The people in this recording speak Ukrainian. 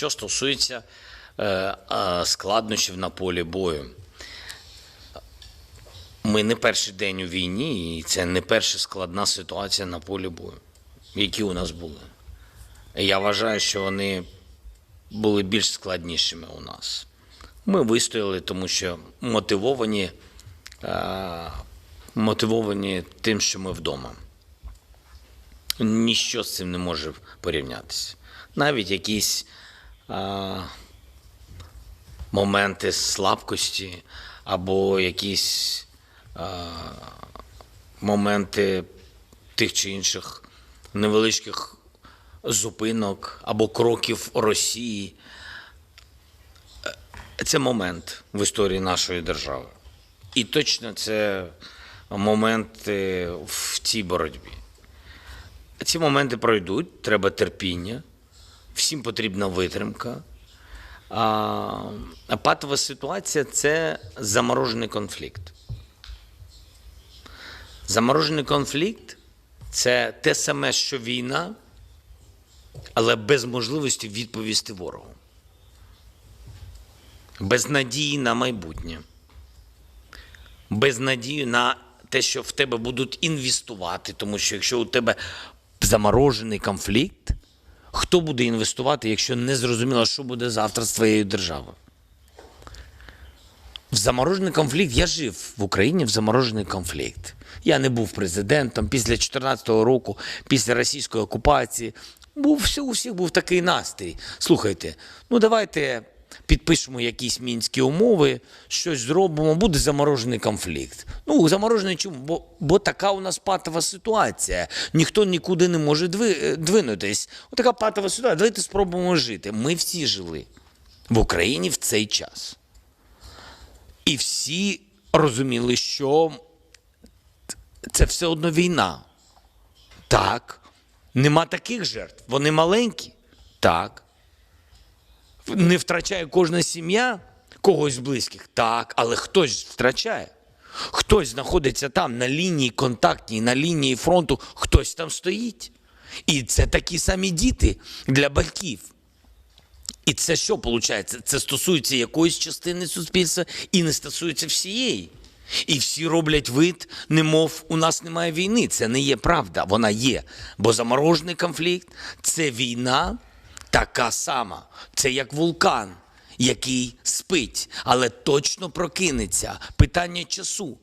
Що стосується е, складнощів на полі бою, ми не перший день у війні, і це не перша складна ситуація на полі бою, які у нас були. Я вважаю, що вони були більш складнішими у нас. Ми вистояли, тому що мотивовані, е, мотивовані тим, що ми вдома. Ніщо з цим не може порівнятися. Навіть якісь моменти слабкості або якісь моменти тих чи інших невеличких зупинок або кроків Росії. Е, Це момент в історії нашої держави. І точно це моменти в цій боротьбі. Ці моменти пройдуть, треба терпіння, всім потрібна витримка. А, патова ситуація це заморожений конфлікт. Заморожений конфлікт це те саме, що війна, але без можливості відповісти ворогу. Без надії на майбутнє. Без надії на те, що в тебе будуть інвестувати. Тому що якщо у тебе заморожений конфлікт, хто буде інвестувати, якщо не зрозуміло, що буде завтра з твоєю державою? В заморожений конфлікт я жив в Україні в заморожений конфлікт. Я не був президентом після 2014 року, після російської окупації. Був у всіх був такий настрій. Слухайте, ну давайте підпишемо якісь мінські умови, щось зробимо, буде заморожений конфлікт. Ну, заморожений чому? Бо, бо така у нас патова ситуація. Ніхто нікуди не може дви, е, двинутись. Отака патова ситуація. Давайте спробуємо жити. Ми всі жили в Україні в цей час. І всі розуміли, що це все одно війна. Так. Нема таких жертв. Вони маленькі. Так. Не втрачає кожна сім'я когось з близьких. Так, але хтось втрачає. Хтось знаходиться там на лінії контактній, на лінії фронту, хтось там стоїть. І це такі самі діти для батьків. І це що виходить? Це стосується якоїсь частини суспільства і не стосується всієї. І всі роблять вид, немов у нас немає війни. Це не є правда, вона є. Бо заморожений конфлікт це війна така сама. Це як вулкан, який спить, але точно прокинеться. Питання часу.